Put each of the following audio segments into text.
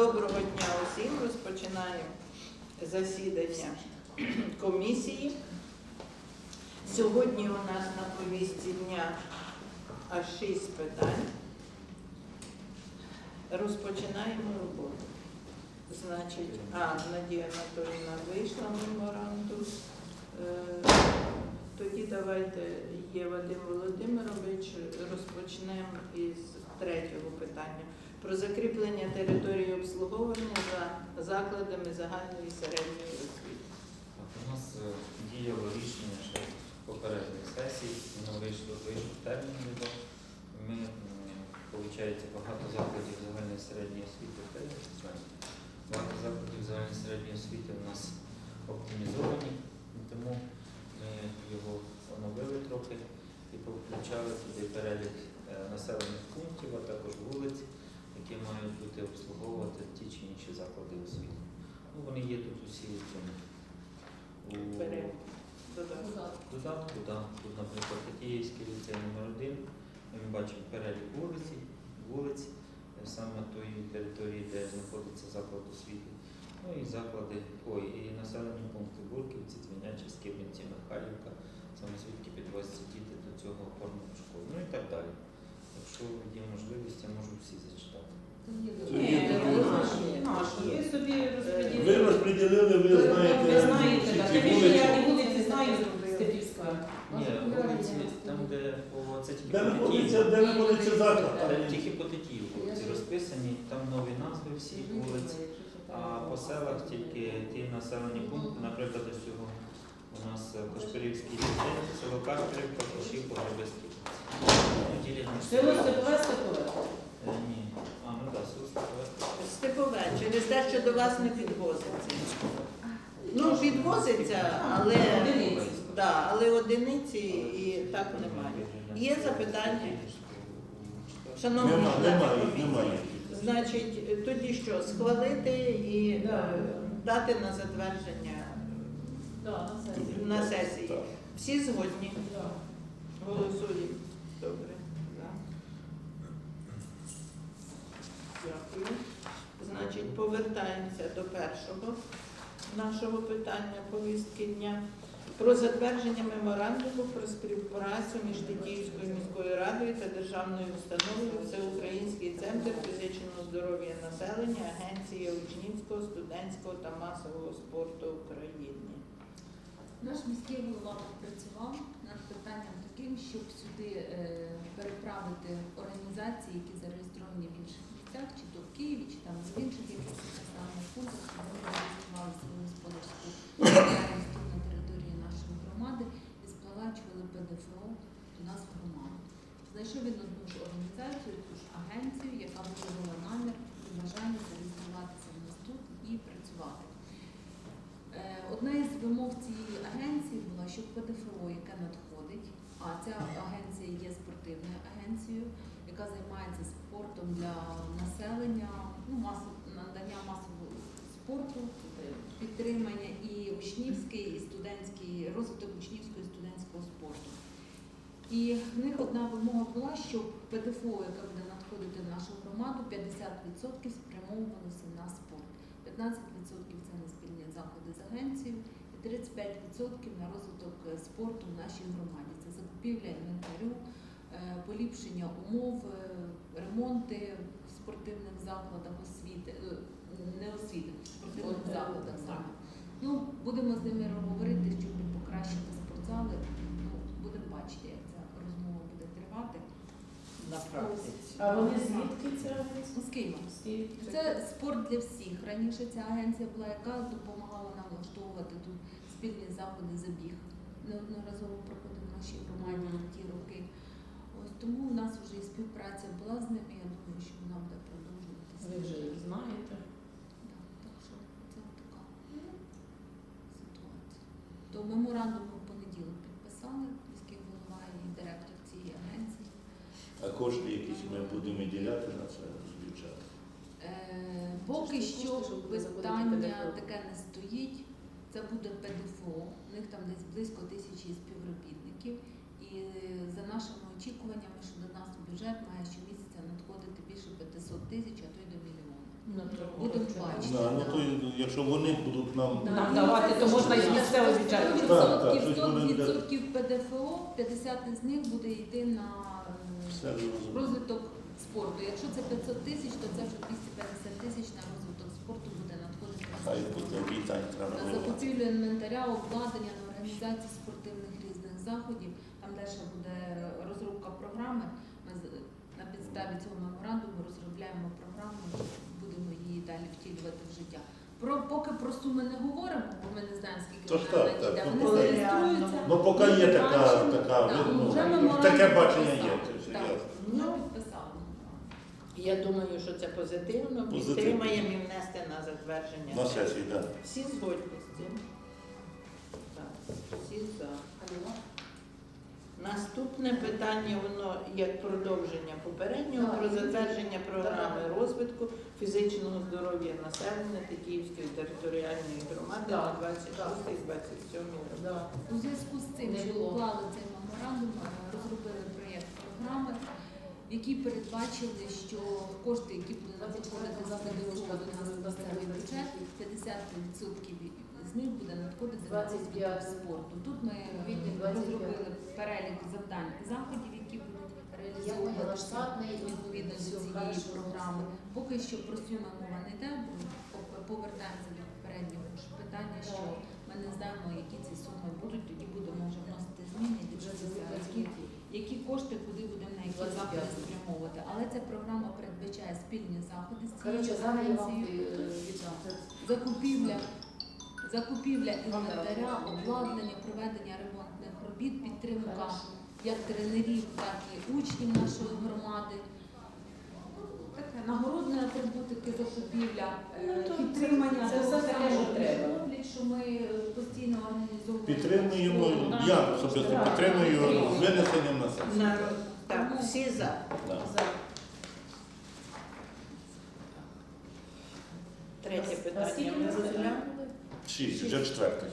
доброго дня усім. Розпочинаємо засідання комісії. Сьогодні у нас на повістці дня аж шість питань. Розпочинаємо роботу. Значить, а, Надія Анатолійовна вийшла меморандум. Е, Тоді давайте є Вадим Володимирович, розпочнемо із третього питання про закріплення території обслуговування за закладами загальної і середньої освіти. У нас е, діяло рішення ще попередньої сесії, воно вийшло, вийшов термін його. Ми, виходить, багато закладів загальної середньої освіти, багато закладів загальної середньої освіти у нас оптимізовані, тому ми його оновили трохи і повключали туди перелік е, населених пунктів, а також вулиць, які мають бути обслуговувати ті чи інші заклади освіти. Ну, вони є тут усі у цьому. у- додатку, да. Тут, наприклад, Тетіївський ліцей номер 1 Ми бачимо перелік вулиці, вулиць, е, саме тої території, де знаходиться заклад освіти. Ну і заклади, ой, і населені пункти Бурківці, Дзвінячі, Скибниці, Михайлівка, саме звідки підвозяться діти до цього опорного школи. Ну і так далі. Якщо є можливість, я можу всі зачитати. Ні, наші. Ви собі Ви розподілили. Ви розподілили, ви знаєте, Ви знаєте, так. ці Тим більше вулиці. я і вулиці знаю Степівська. Ні, вулиці, там, де по це тільки Де знаходиться, де знаходиться заклад? Та там Тільки по вулиці розписані, там нові назви всіх вулиць. А по селах тільки ті населені пункти, наприклад, ось цього у нас е, Кошпирівський ліцей, село Кашпирівка, Кошів, Погребецький. Село. Степове Степове. Е, Ні. А, ну так, село Степове. Степове, через те, що до вас не підвозиться. Ну, підвозиться, але, Одиниці. да, але одиниці і так немає. Є запитання? Шановні Нема, немає, немає. Значить, тоді що, схвалити і Да. е, дати на затвердження Да, на сесії. на сесії. Так. Всі згодні? Да. Голосуємо. Добре. За. Дякую. Значить, повертаємося до першого нашого питання повістки дня. Про затвердження меморандуму про співпрацю між Тетіївською міською радою та державною установою Всеукраїнський центр фізичного здоров'я населення Агенції учнівського, студентського та масового спорту України. Наш міський голова попрацював над питанням таким, щоб сюди е, переправити організації, які зареєстровані в інших місцях, чи то в Києві, чи там в інших якихось населених пунктах, щоб вони реалізували свою господарську діяльність тут на території нашої громади і сплачували ПДФО до нас в громаду. Знайшов він одну ж організацію, ту ж агенцію, яка виявила намір і бажання зареєструватися в нас тут і працювати. Е, Одна із вимог цієї агенції була, що ПДФО, яке надходить, а ця агенція є спортивною агенцією, яка займається спортом для населення, ну, масу, надання масового спорту, підтримання і учнівський, і студентський розвиток учнівського і студентського спорту. І в них одна вимога була, щоб ПДФО, яке буде надходити в нашу громаду, 50% спрямовувалося на спорт. 15% це на спільні заходи з агенцією і 35% на розвиток спорту в нашій громаді. Це закупівля інвентарю, е, поліпшення умов, е, ремонти в спортивних закладах освіти, е, не освіти, в спортивних закладах саме. Ну, будемо з ними говорити, щоб покращити спортзали. Ну, будемо бачити, як ця розмова буде тривати. На практиці. А вони звідки ця агенція? З Києва. З Києва. Це спорт для всіх. Раніше ця агенція була, яка допомагала нам влаштовувати тут спільні заходи забіг. Неодноразово проходив в нашій громаді ті роки. Ось тому у нас вже і співпраця була з ними. Я думаю, що вона буде продовжуватися. Ви вже їх знаєте. Да, Так що це така ситуація. То меморандум ми в понеділок підписали, міський голова і директор цієї агенції. А кошти якісь ми будемо виділяти на це з бюджету. Е, Поки що питання таке не стоїть. Це буде ПДФО. У них там десь близько тисячі співробітників. І е, за нашими очікуваннями, що до нас бюджет має щомісяця надходити більше 500 тисяч, а то й до мільйона. Ну, Будемо бачити. Да, ну то якщо вони будуть нам Нам давати, то можна і з місцевого бюджету. Так, так, 100% буде 100% ПДФО, 50 з них буде йти на е, все розвиток спорту. Якщо це 500 тисяч, то це вже 250 тисяч на розвиток спорту буде надходити. Хай буде вітань треба На закупівлю інвентаря, обладнання, на організацію спортивних різних заходів. Там далі буде розробка програми. Ми з- на підставі цього меморандуму розробляємо програму, будемо її далі втілювати в життя. Про поки про суми не говоримо, бо ми не знаємо скільки Тож вона так, надійде. так, Вони ну, зареєструються. Ну поки є така, така Так, ну, вже таке меморандум бачення є. підписали. Це все Так. ясно. Вже Ну, підписали. Я думаю, що це позитивно. Позитивно. Підтримаємо і внести на затвердження. На сесії, так. Всі згодні з цим? Так, всі за. Наступне питання, воно як продовження попереднього про затвердження програми розвитку фізичного здоров'я населення Тетіївської територіальної громади на Так. 26-27 роки. Да. У зв'язку з цим, що уклали цей меморандум, е, розробили проєкт програми, в якій передбачили, що кошти, які будуть надходити за ПДФО до нас бюджет, 50% з них буде надходити на 25. спорту. Тут ми Квітні 25. розробили перелік завдань і заходів, які будуть реалізовуватися відповідно до цієї програми. Поки що про суми мова не йде, бо повертаємося до попереднього ж питання, що ми не знаємо, які ці суми будуть, тоді будемо вже вносити зміни, дивитися, які, які кошти, куди будемо на які 25. заходи спрямовувати. Але ця програма передбачає спільні заходи з Коротше, цією зараз я вам агенцією. е, віддам. Закупівля, закупівля інвентаря, обладнання, проведення ремонтних робіт, підтримка як тренерів, так і учнів нашої громади. Таке нагородні атрибутики, закупівля, е, Ну, підтримання це того все таке, самого, що треба. роблять, що ми е, постійно організовуємо. Підтримуємо, я особисто підтримую з винесенням на сесію. Народ. Так, всі за. Да. За. А скільки ми ми розглянули. Шість, вже четверте.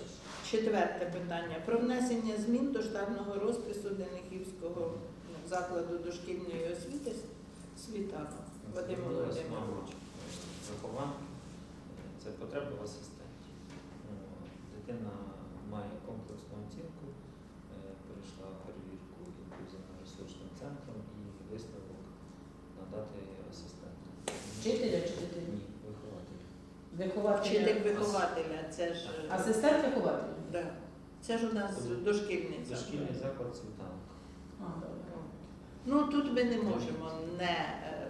Четверте питання про внесення змін до штатного розпису Денихівського закладу дошкільної освіти світанок. Вадим Володимирович. мабуть, вихован. Це потреба в асистенті. Ну, Дитина має комплексну оцінку, е, пройшла перевірку інклюзивно-ресурсним центром і висновок надати асистенту. Вчителя чи дитини? Вихователя. Вчитель вихователя, це ж Асистент вихователя? да. це ж у нас дошкільний Дошкільний заклад. заклад світанок. А, добре. Ну тут ми не можемо не, е,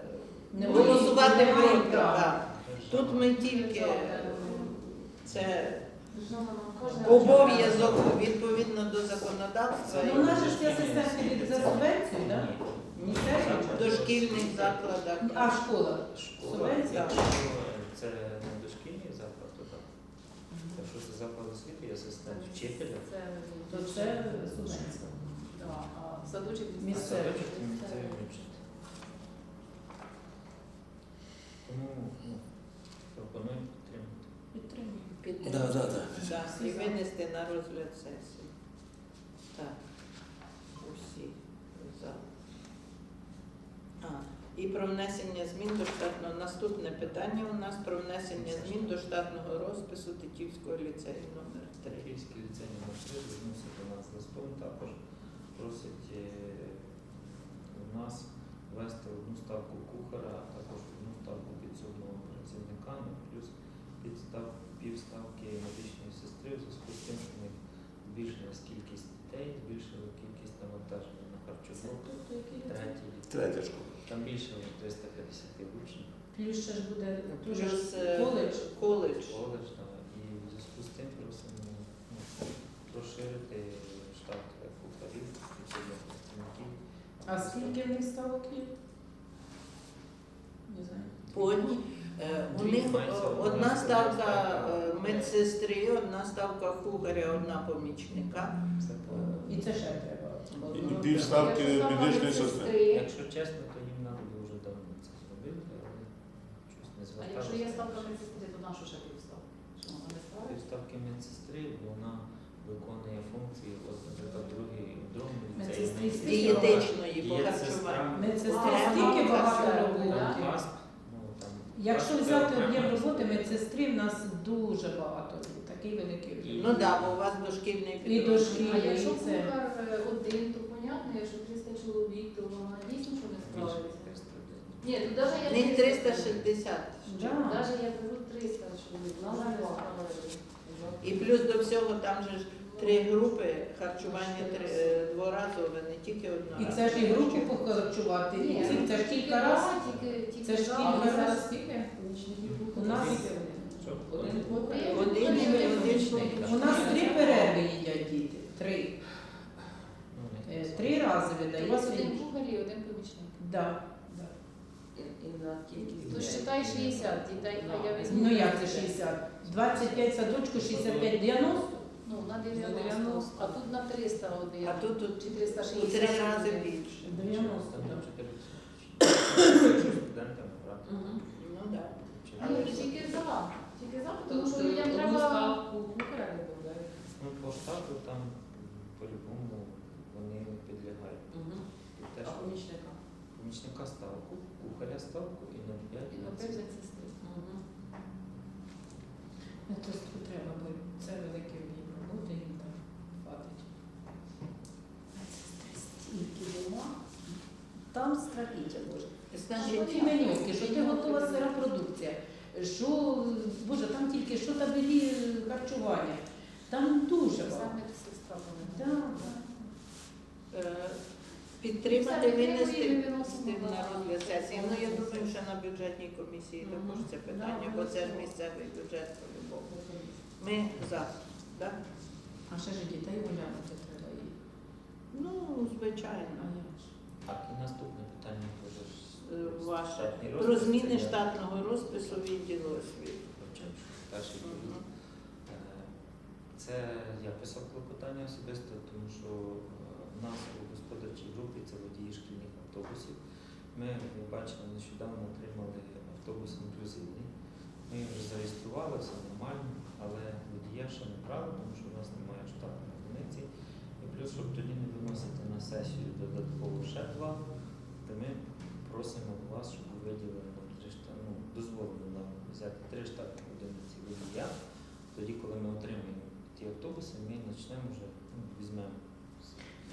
Не голосувати проти. да. Тут ми тільки це Обов'язок. відповідно до законодавства. Ну, у нас же ж ці асистенти за субвенцію, так? В дошкільних закладах. А в школах? Школа, Субвенція? якщо це не дошкільний заклад, то так. Якщо це заклад освіти і асистент вчителя, То це субвенція. Садочок а садочок це місцевий бюджет. Тому ну, пропоную підтримати. Підтримати. Да, да, да. Да, і винести на розгляд сесії. Так, усі за. А, і про внесення змін до штатного. Наступне питання у нас про внесення змін до штатного розпису Тетівського ліцею номер 3. Київський ліцей номер 3 звернувся до нас листом, також просить е, у нас ввести одну ставку кухара, а також одну ставку підсобного працівника, ну, плюс підстав півставки медичної сестри в зв'язку з тим, що в них збільшилась кількість дітей, збільшила кількість навантаження харчоблок. Третій. Третя школа. Там більше ніж 350 учнів. Плюс ще ж буде Плюс плюс е, коледж. коледж. коледж, да, і в зв'язку з тим просимо ну, розширити штат кухарів, підсобних працівників. А скільки в них ставок є? Не знаю. По одній. Е, У Дві них мається е, одна одна ставка. ставка е, медсестри, одна ставка кухаря, одна помічника. Це по- І це ще треба. І півставки медичної сестри. Якщо чесно, то їм надо було вже давно це зробити, але щось не А зверталося. якщо є ставка медсестри, то нашу ще півставку? Що вона не? Півставки медсестри, вона виконує функції, от, наприклад, другий, другому ліцеї. Медсестрі в Дієтичної по є харчуванню. сестра, Медсестри стільки багато так, роботи. там ГАСП, ну там Якщо взяти об'єм роботи медсестри, в нас дуже багато, такий великий об'єм. Ну так, бо у вас дошкільний І підрозділ. дошкільний. А якщо це- кухар е, один, то понятно, якщо 300 чоловік, то вона дійсно що не справиться. Ні, тут навіть я них 360. Да. Навіть я кажу 300 чоловік, вона не справиться. І плюс до всього там же ж три групи харчування три, е, дворазове, не тільки одна. І це ж і групу похарчувати, і це ж кілька раз. Тільки, тільки Це ж кілька а ви раз. зараз скільки? У нас-? Один. Один і У нас три перерви їдять діти. Три. Ну, Е. Три рази У вас видається. один кухар і один помічник. Да. То считай 60 дітей, а я візьму. Ну як це 60? 25 садочку, 65, 90? Ну, на На 90, 90. а тут на 300 один. А тут, тут чи у три рази більше. 90, Там 400. Студентам брати. Ну так. Ну, тільки за. Тільки за, тому що людям треба... ставку кухаря не додають. Ну, по штату там по-любому вони підлягають. І А помічника? помічника ставку, кухаря ставку і на 5 І на 5 медсестри. Треба, бо це великий об'єм роботи, їм там хватить. Медсестри стільки дома. Там страхіття може. Значить, Ті менюки, що ти готова сира продукція, що, боже, там тільки що табелі е, харчування. Там дуже Саме багато. Да, да. е, підтримати, Все, винести на розгляд сесії. Ну я думаю, що на бюджетній комісії Мгм. також це питання, Да, бо це ж місцевий бюджет по-любому. Ми за. Так? А ще ж дітей оглянути треба і. Ну, звичайно. А як ж? Так, і наступне питання ж Ваше про зміни штатного розпису відділу освіти. Е, Це я писав клопотання особисто, тому що е, в нас у господарчій групі це водії шкільних автобусів. Ми, бачили, нещодавно отримали автобус інклюзивний. Ми вже зареєстрували, все нормально, але водія ще не брали, тому що в нас немає штатної одиниці. І плюс, щоб тоді не виносити на сесію додатково ще два, то ми просимо вас, щоб ви виділили нам три штати, ну, дозволили нам взяти три штатні одиниці водія. Тоді, коли ми отримаємо ті автобуси, ми почнемо вже ну, візьмемо.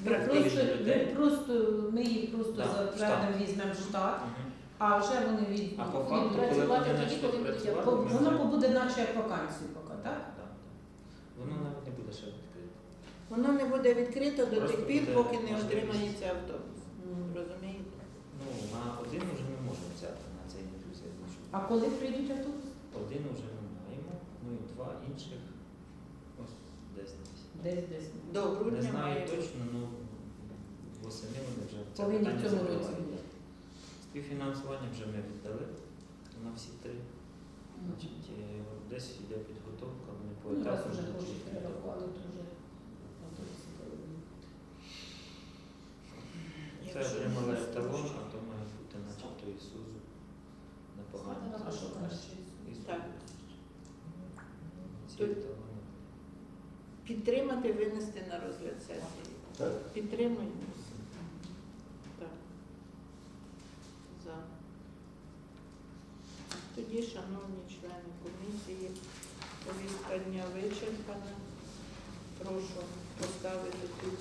з просто, людей. просто, ми їх просто Да, затвердимо, візьмемо штат, Мгм. а вже вони від А по факту, коли працювати вони тоді, почнуть коли будуть працювати, по- ми воно побуде наче як вакансію поки, так? Так, так. Воно навіть не буде ще відкрите. Воно не буде відкрито до Просто тих пір, буде поки не отримається автобус. Розумієте? На один вже ми можемо взяти на цей інклюзивний. щоб А коли прийдуть автобус? Один вже ми маємо, ну і два інших ось десь десь. Десь десь. До Не знаю має точно, ну восени вони вже це Повинні в питання цьому році закривають. бути. Співфінансування вже ми віддали на всі три. Значить, е, десь йде підготовка, вони по Ну, раз етапу вже будуть гроші віддавати. перерахували, то вже автобуси повинні. Це Якщо отримали не еталон, слушаю. а то має бути начебто Ісузу непогано. А що краще? Ісузу. Так. Ці Тут- еталони. Підтримати, винести на розгляд сесії. Так. Підтримуємо. Так. За. Тоді, шановні члени комісії, повістка дня вичерпана. Прошу поставити тут